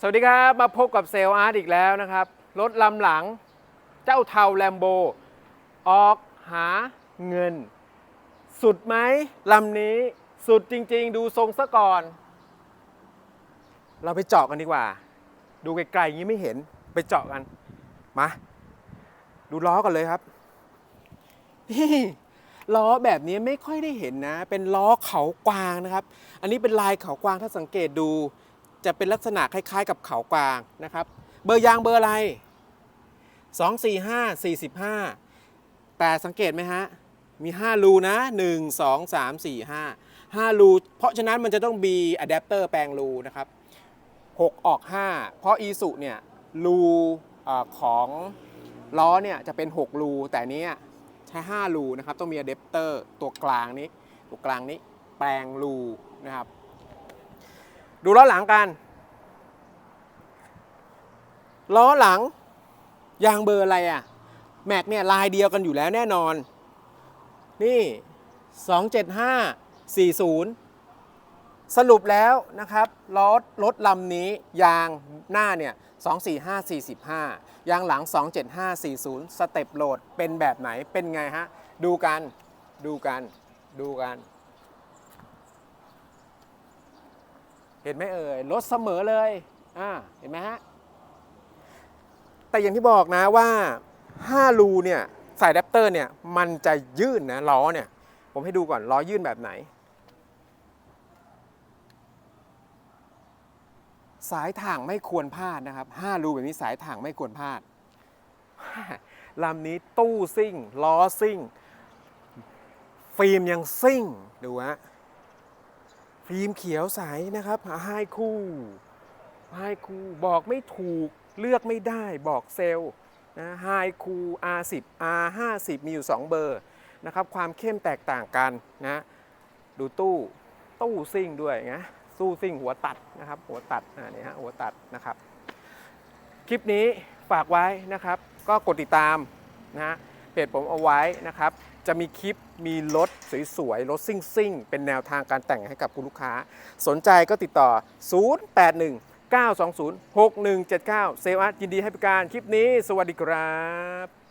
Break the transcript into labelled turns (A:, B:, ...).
A: สวัสดีครับ มาพบกับเซลล์อาร์ตอีกแล้วนะครับ รถลำหลังเจ้าเทาแลมโบ ออกหาเงิน สุดไหมลำนี้สุดจริง ๆ ดูทรงซะก่อน เราไปเจาะกันดีกว่า ดูไกลๆอย่างนี้ไม่เห็นไปเจาะกัน มา ดูล้อกันเลยครับนี่ล้อแบบนี้ไม่ค่อยได้เห็นนะ เป็นล้อเขากวางนะครับ อันนี้เป็นลายเขากวางถ้าสังเกตดู จะเป็นลักษณะคล้ายๆ กับเขากวางนะครับ เบอร์ยางเบอร์อะไร 2 4 5 45 แต่สังเกตไหมฮะ มี 5 รูนะ 1 2 3 4 5 5 รู เพราะฉะนั้นมันจะต้องมีอะแดปเตอร์แปลงรูนะครับ 6 ออก 5 เพราะอีสุเนี่ยรูอของล้อเนี่ยจะเป็น 6 รู แต่นี้ใช้ 5 รูนะครับ ต้องมีอะแดปเตอร์ตัวกลางนี้ ตัวกลางนี้แปลงรูนะครับ ดูล้อหลังกัน ล้อหลัง ยางเบอร์อะไรอะ่ะ แม็กเนี่ยลายเดียวกันอยู่แล้วแน่นอน นี่ 27540 สรุปแล้วนะครับล้อรถลำนี้ยางหน้าเนี่ย 24545 ยางหลัง 27540 สเต็ปโหลดเป็นแบบไหนเป็นไงฮะ ดูกันดูกันดูกัน เห็นไหมเอ่ยรถเสมอเลยอ่าเห็นไหมฮะแต่อย่างที่บอกนะว่า5รูเนี่ยสายแรปเตอร์เนี่ยมันจะยื่นนะล้อเนี่ยผมให้ดูก่อนล้อยื่นแบบไหน สายถ่างไม่ควรพลาดนะครับ5รูแบบนี้สายถ่างไม่ควรพลาดลำนี้ตู้ซิ่งล้อซิ่ง ฟิล์มยังซิ่งดูฮะ ฟิล์มเขียวใสนะครับไฮคู่ไฮคูบอกไม่ถูกเลือกไม่ได้บอกเซลล์นะไฮคู R10 R50 มีอยู่ 2 เบอร์นะครับความเข้มแตกต่างกันนะดูตู้ตู้ซิ่งด้วยนะตู้ซิ่งหัวตัดนะครับหัวตัดอ่านี่ฮะหัวตัดนะครับคลิปนี้ฝากไว้นะครับ ก็กดติดตามนะฮะเพจผมเอาไว้นะครับ จะมีคลิปมีรถสวยๆ รถซิ่งๆ เป็นแนวทางการแต่งให้กับคุณลูกค้า สนใจก็ติดต่อ 081 920 6179 เซลล์อาร์ตยินดีให้บริการคลิปนี้ สวัสดีครับ